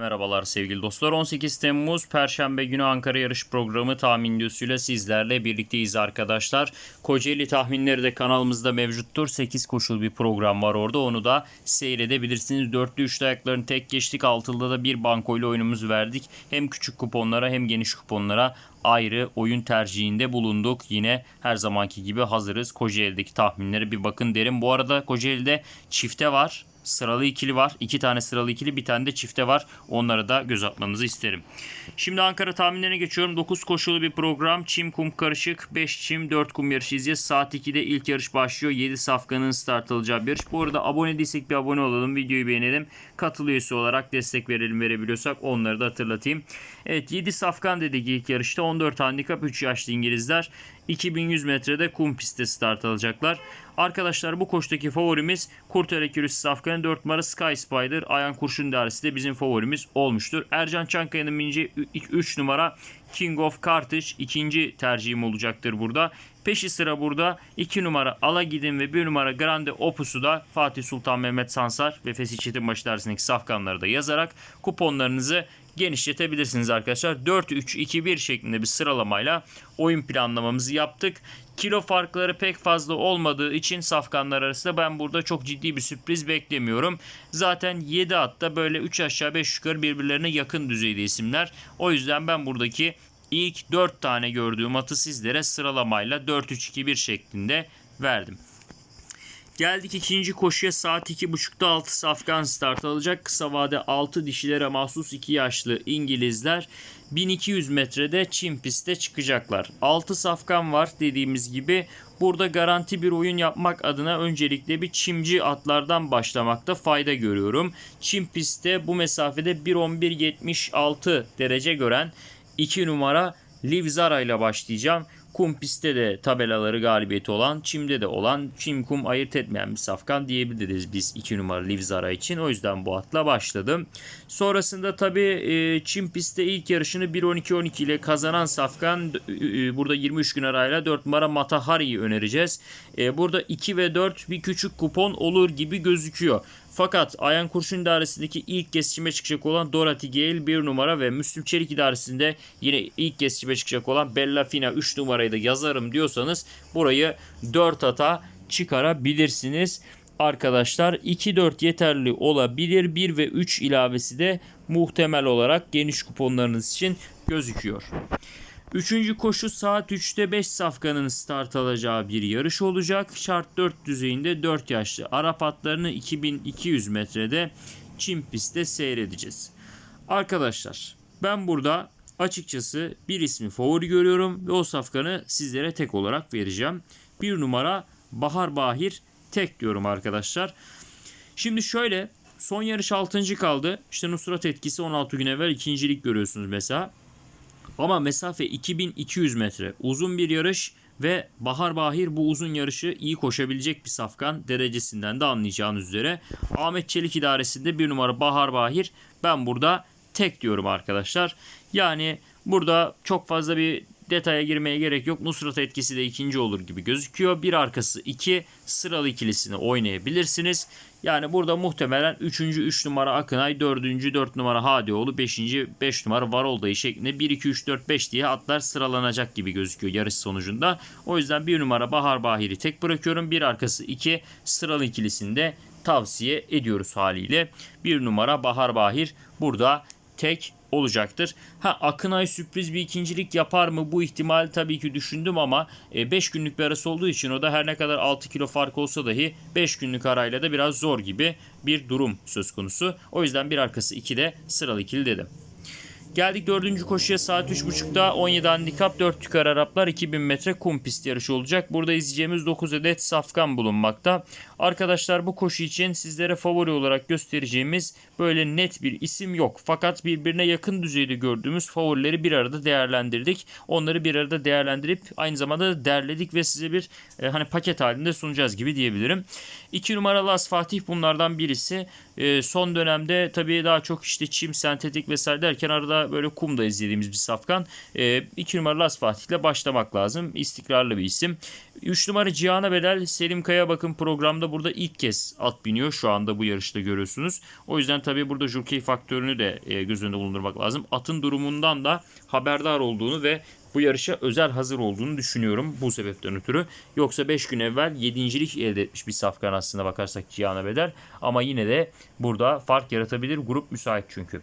Merhabalar sevgili dostlar. 18 Temmuz Perşembe günü Ankara yarış programı tahmin videosuyla sizlerle birlikteyiz arkadaşlar. Kocaeli tahminleri de kanalımızda mevcuttur. 8 koşul bir program var orada. Onu da seyredebilirsiniz. Dörtlü üçlü ayakların tek geçtik. Altılıda da bir bankoyla oyunumuzu verdik. Hem küçük kuponlara hem geniş kuponlara ayrı oyun tercihinde bulunduk. Yine her zamanki gibi hazırız. Kocaeli'deki tahminlere bir bakın derim. Bu arada Kocaeli'de çifte var. Sıralı ikili var. iki tane sıralı ikili bir tane de çifte var. Onlara da göz atmanızı isterim. Şimdi Ankara tahminlerine geçiyorum. 9 koşulu bir program. Çim kum karışık. 5 çim 4 kum yarışı izleyeceğiz. Saat 2'de ilk yarış başlıyor. 7 safkanın start alacağı bir yarış. Bu arada abone değilsek bir abone olalım. Videoyu beğenelim. Katıl üyesi olarak destek verelim verebiliyorsak onları da hatırlatayım. Evet 7 safkan dedik ilk yarışta. 14 handikap 3 yaşlı İngilizler. 2100 metrede kum pistte start alacaklar. Arkadaşlar bu koştaki favorimiz Kurtarek Yürüsü Safkan'ın 4 numara Sky Spider. Ayan Kurşun Dersi de bizim favorimiz olmuştur. Ercan Çankaya'nın bineceği 3 numara King of Carthage ikinci tercihim olacaktır burada. Peşi sıra burada 2 numara Alagidin ve 1 numara Grande Opus'u da Fatih Sultan Mehmet Sansar ve Fesih Çetinbaşı dersindeki safkanları da yazarak kuponlarınızı genişletebilirsiniz arkadaşlar. 4-3-2-1 şeklinde bir sıralamayla oyun planlamamızı yaptık. Kilo farkları pek fazla olmadığı için safkanlar arasında ben burada çok ciddi bir sürpriz beklemiyorum. Zaten 7 atta böyle 3 aşağı 5 yukarı birbirlerine yakın düzeyde isimler. O yüzden ben buradaki ilk 4 tane gördüğüm atı sizlere sıralamayla 4-3-2-1 şeklinde verdim. Geldik ikinci koşuya saat 2.30'da 6 safkan start alacak. Kısa vade 6 dişilere mahsus 2 yaşlı İngilizler 1200 metrede çim pistte çıkacaklar. 6 safkan var dediğimiz gibi. Burada garanti bir oyun yapmak adına öncelikle bir çimci atlardan başlamakta fayda görüyorum. Çim pistte bu mesafede 1.11.76 derece gören 2 numara Livzara ile başlayacağım. Kum pistte de tabelaları galibiyeti olan, çimde de olan, çim kum ayırt etmeyen bir safkan diyebiliriz biz 2 numara Livzara için. O yüzden bu atla başladım. Sonrasında tabi e, çim pistte ilk yarışını 1.12-12 ile kazanan safkan e, burada 23 gün arayla 4 numara Matahari'yi önereceğiz. E, burada 2 ve 4 bir küçük kupon olur gibi gözüküyor. Fakat Ayan Kurşun idaresindeki ilk kesişime çıkacak olan Dorothy Gale 1 numara ve Müslüm Çelik idaresinde yine ilk kesişime çıkacak olan Bella Fina 3 numarayı da yazarım diyorsanız burayı 4 ata çıkarabilirsiniz. Arkadaşlar 2-4 yeterli olabilir. 1 ve 3 ilavesi de muhtemel olarak geniş kuponlarınız için gözüküyor. Üçüncü koşu saat 3'te 5 safkanın start alacağı bir yarış olacak. Şart 4 düzeyinde 4 yaşlı Arap atlarını 2200 metrede çim pistte seyredeceğiz. Arkadaşlar ben burada açıkçası bir ismi favori görüyorum ve o safkanı sizlere tek olarak vereceğim. Bir numara Bahar Bahir tek diyorum arkadaşlar. Şimdi şöyle son yarış 6. kaldı. İşte Nusrat etkisi 16 gün evvel ikincilik görüyorsunuz mesela. Ama mesafe 2200 metre. Uzun bir yarış ve Bahar Bahir bu uzun yarışı iyi koşabilecek bir safkan derecesinden de anlayacağınız üzere. Ahmet Çelik idaresinde bir numara Bahar Bahir. Ben burada tek diyorum arkadaşlar. Yani burada çok fazla bir detaya girmeye gerek yok. Nusrat etkisi de ikinci olur gibi gözüküyor. Bir arkası iki sıralı ikilisini oynayabilirsiniz. Yani burada muhtemelen 3. 3 numara Akınay, 4. 4 numara Hadioğlu, 5. 5 numara Varol dayı şeklinde 1 2 3 4 5 diye atlar sıralanacak gibi gözüküyor yarış sonucunda. O yüzden 1 numara Bahar Bahir'i tek bırakıyorum. Bir arkası 2 sıralı ikilisinde tavsiye ediyoruz haliyle. 1 numara Bahar Bahir burada tek olacaktır. Ha Akınay sürpriz bir ikincilik yapar mı? Bu ihtimal tabii ki düşündüm ama 5 e, günlük bir arası olduğu için o da her ne kadar 6 kilo fark olsa dahi 5 günlük arayla da biraz zor gibi bir durum söz konusu. O yüzden bir arkası 2'de sıralı ikili dedim. Geldik dördüncü koşuya saat 3.30'da 17 handikap 4 tükar Araplar 2000 metre kum pist yarışı olacak. Burada izleyeceğimiz 9 adet safkan bulunmakta. Arkadaşlar bu koşu için sizlere favori olarak göstereceğimiz böyle net bir isim yok. Fakat birbirine yakın düzeyde gördüğümüz favorileri bir arada değerlendirdik. Onları bir arada değerlendirip aynı zamanda derledik ve size bir e, hani paket halinde sunacağız gibi diyebilirim. 2 numaralı As Fatih bunlardan birisi. E, son dönemde tabii daha çok işte çim, sentetik vesaire derken arada böyle kum da izlediğimiz bir safkan. E, 2 numara Las Fatih ile başlamak lazım. İstikrarlı bir isim. 3 numara Cihan'a bedel Selim Kaya bakın programda burada ilk kez at biniyor. Şu anda bu yarışta görüyorsunuz. O yüzden tabii burada jockey faktörünü de e, göz önünde bulundurmak lazım. Atın durumundan da haberdar olduğunu ve bu yarışa özel hazır olduğunu düşünüyorum bu sebepten ötürü. Yoksa 5 gün evvel 7.lik elde etmiş bir safkan aslında bakarsak Cihan'a bedel. Ama yine de burada fark yaratabilir. Grup müsait çünkü.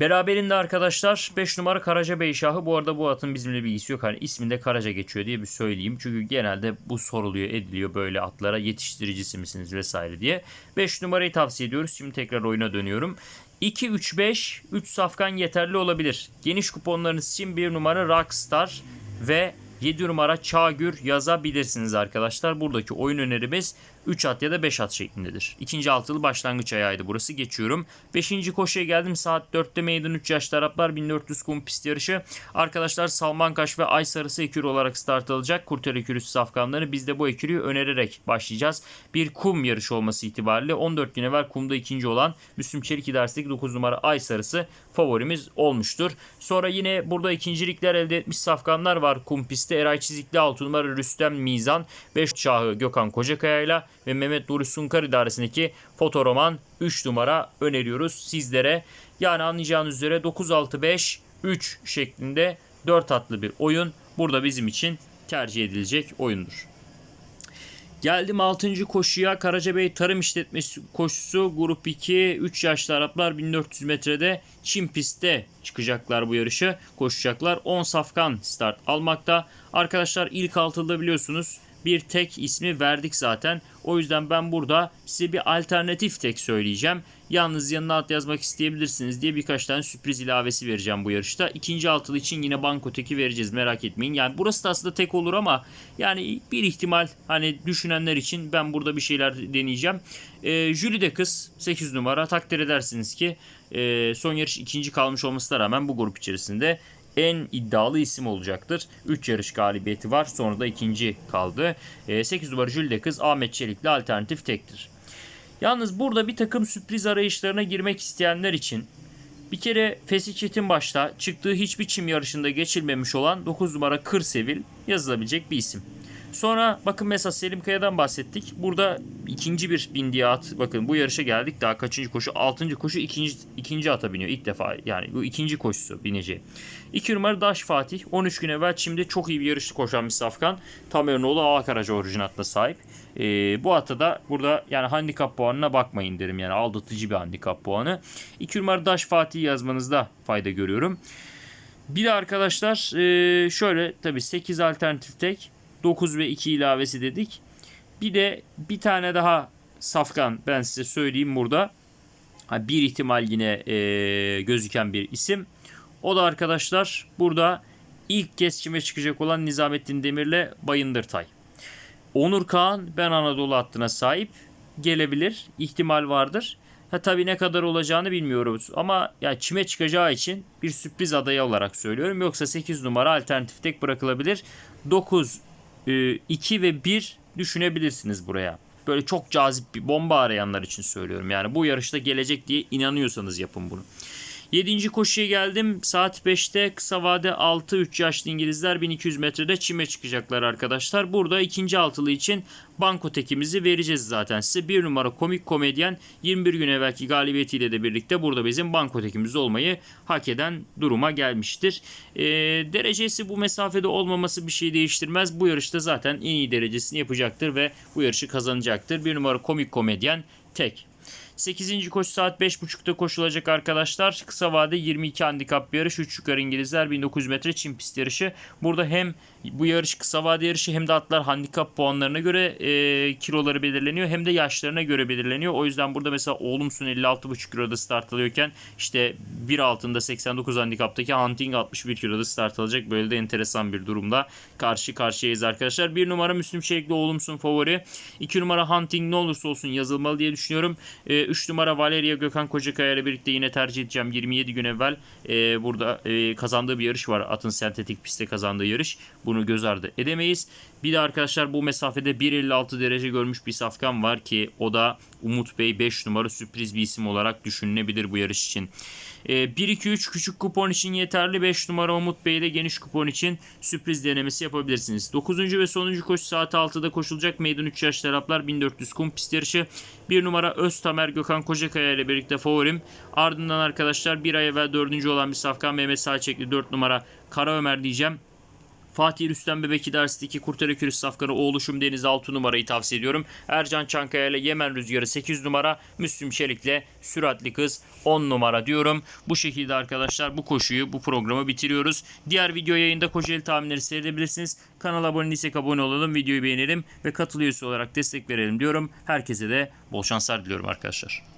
Beraberinde arkadaşlar 5 numara Karaca Beyşahı. Bu arada bu atın bizimle bilgisi yok. Hani isminde Karaca geçiyor diye bir söyleyeyim. Çünkü genelde bu soruluyor ediliyor böyle atlara yetiştiricisi misiniz vesaire diye. 5 numarayı tavsiye ediyoruz. Şimdi tekrar oyuna dönüyorum. 2, 3, 5, 3 safkan yeterli olabilir. Geniş kuponlarınız için 1 numara Rockstar ve 7 numara Çağgür yazabilirsiniz arkadaşlar. Buradaki oyun önerimiz 3 at ya da 5 at şeklindedir. İkinci altılı başlangıç ayağıydı burası. Geçiyorum. 5. koşuya geldim. Saat 4'te meydan 3 yaşlı Araplar 1400 kum pist yarışı. Arkadaşlar Salman Kaş ve Ay Sarısı ekürü olarak start alacak. Kurtar ekürüsü safkanları. Biz de bu ekürüyü önererek başlayacağız. Bir kum yarışı olması itibariyle 14 gün evvel kumda ikinci olan Müslüm Çelik İdaresindeki 9 numara Ay Sarısı favorimiz olmuştur. Sonra yine burada ikincilikler elde etmiş safkanlar var kum pistte. Eray Çizikli 6 numara Rüstem Mizan 5 Şahı Gökhan Kocakaya ile ve Mehmet Nuri Sunkar idaresindeki fotoroman 3 numara öneriyoruz sizlere. Yani anlayacağınız üzere 9-6-5-3 şeklinde 4 atlı bir oyun burada bizim için tercih edilecek oyundur. Geldim 6. koşuya Karacabey Tarım İşletmesi koşusu grup 2 3 yaşlı Araplar 1400 metrede Çin pistte çıkacaklar bu yarışı koşacaklar 10 safkan start almakta. Arkadaşlar ilk altılıda biliyorsunuz bir tek ismi verdik zaten. O yüzden ben burada size bir alternatif tek söyleyeceğim. Yalnız yanına at yazmak isteyebilirsiniz diye birkaç tane sürpriz ilavesi vereceğim bu yarışta. İkinci altılı için yine banko teki vereceğiz merak etmeyin. Yani burası da aslında tek olur ama yani bir ihtimal hani düşünenler için ben burada bir şeyler deneyeceğim. E, Julie de kız 8 numara takdir edersiniz ki e, son yarış ikinci kalmış olmasına rağmen bu grup içerisinde en iddialı isim olacaktır. 3 yarış galibiyeti var. Sonra da ikinci kaldı. 8 numara Jülde Kız Ahmet Çelik'le alternatif tektir. Yalnız burada bir takım sürpriz arayışlarına girmek isteyenler için bir kere Fesih Çetin başta çıktığı hiçbir çim yarışında geçilmemiş olan 9 numara Kırsevil yazılabilecek bir isim. Sonra bakın mesela Selim Kaya'dan bahsettik. Burada ikinci bir bindiği at. Bakın bu yarışa geldik. Daha kaçıncı koşu? Altıncı koşu ikinci, ikinci ata biniyor ilk defa. Yani bu ikinci koşusu bineceği. İki numara Daş Fatih. 13 gün evvel Çim'de çok iyi bir yarışta koşan bir safkan. Tamerinoğlu Ağa Karaca orijinatla sahip. Ee, bu ata da burada yani handikap puanına bakmayın derim. Yani aldatıcı bir handikap puanı. İki numara Daş Fatih yazmanızda fayda görüyorum. Bir de arkadaşlar e, şöyle tabii 8 alternatif tek 9 ve 2 ilavesi dedik. Bir de bir tane daha safkan ben size söyleyeyim burada. Bir ihtimal yine e, gözüken bir isim. O da arkadaşlar burada ilk kez çime çıkacak olan Nizamettin Demir'le Bayındırtay. Onur Kağan Ben Anadolu hattına sahip gelebilir. ihtimal vardır. Ha tabii ne kadar olacağını bilmiyoruz ama ya çime çıkacağı için bir sürpriz adayı olarak söylüyorum. Yoksa 8 numara alternatif tek bırakılabilir. 9 2 e, ve 1 düşünebilirsiniz buraya. Böyle çok cazip bir bomba arayanlar için söylüyorum. Yani bu yarışta gelecek diye inanıyorsanız yapın bunu. 7. koşuya geldim. Saat 5'te kısa vade 6-3 yaşlı İngilizler 1200 metrede çime çıkacaklar arkadaşlar. Burada ikinci altılı için banko tekimizi vereceğiz zaten size. Bir numara komik komedyen 21 gün evvelki galibiyetiyle de birlikte burada bizim banko tekimiz olmayı hak eden duruma gelmiştir. E, derecesi bu mesafede olmaması bir şey değiştirmez. Bu yarışta zaten en iyi derecesini yapacaktır ve bu yarışı kazanacaktır. Bir numara komik komedyen tek. 8. koşu saat 5.30'da koşulacak arkadaşlar. Kısa vade 22 handikap bir yarış. 3 yukarı İngilizler 1900 metre çim pist yarışı. Burada hem bu yarış kısa vade yarışı hem de atlar handikap puanlarına göre e, kiloları belirleniyor. Hem de yaşlarına göre belirleniyor. O yüzden burada mesela Oğlumsun 56,5 kiloda start alıyorken işte bir altında 89 handikaptaki Hunting 61 kiloda start alacak. Böyle de enteresan bir durumda karşı karşıyayız arkadaşlar. Bir numara Müslüm Çelikli Oğlumsun favori. 2 numara Hunting ne olursa olsun yazılmalı diye düşünüyorum. 3 3 numara Valeria Gökhan Kocakaya ile birlikte yine tercih edeceğim. 27 gün evvel e, burada e, kazandığı bir yarış var. Atın sentetik pistte kazandığı yarış. Bunu göz ardı edemeyiz. Bir de arkadaşlar bu mesafede 1.56 derece görmüş bir safkan var ki o da Umut Bey 5 numara sürpriz bir isim olarak düşünülebilir bu yarış için. 1-2-3 küçük kupon için yeterli. 5 numara Umut Bey de geniş kupon için sürpriz denemesi yapabilirsiniz. 9. ve sonuncu koşu saat 6'da koşulacak. Meydan 3 yaş taraflar 1400 kum pist yarışı. 1 numara Öztamer Gökhan Kocakaya ile birlikte favorim. Ardından arkadaşlar bir ay evvel 4. olan bir safkan Mehmet Sağçekli 4 numara Kara Ömer diyeceğim. Fatih Rüstem Bebek İdaresi'ndeki Kurtarı Kürüs Safkanı Oğluşum Deniz 6 numarayı tavsiye ediyorum. Ercan Çankaya ile Yemen Rüzgarı 8 numara. Müslüm Çelik'le Süratli Kız 10 numara diyorum. Bu şekilde arkadaşlar bu koşuyu bu programı bitiriyoruz. Diğer video yayında Kocaeli tahminleri seyredebilirsiniz. Kanala abone değilsek abone olalım. Videoyu beğenelim ve katıl olarak destek verelim diyorum. Herkese de bol şanslar diliyorum arkadaşlar.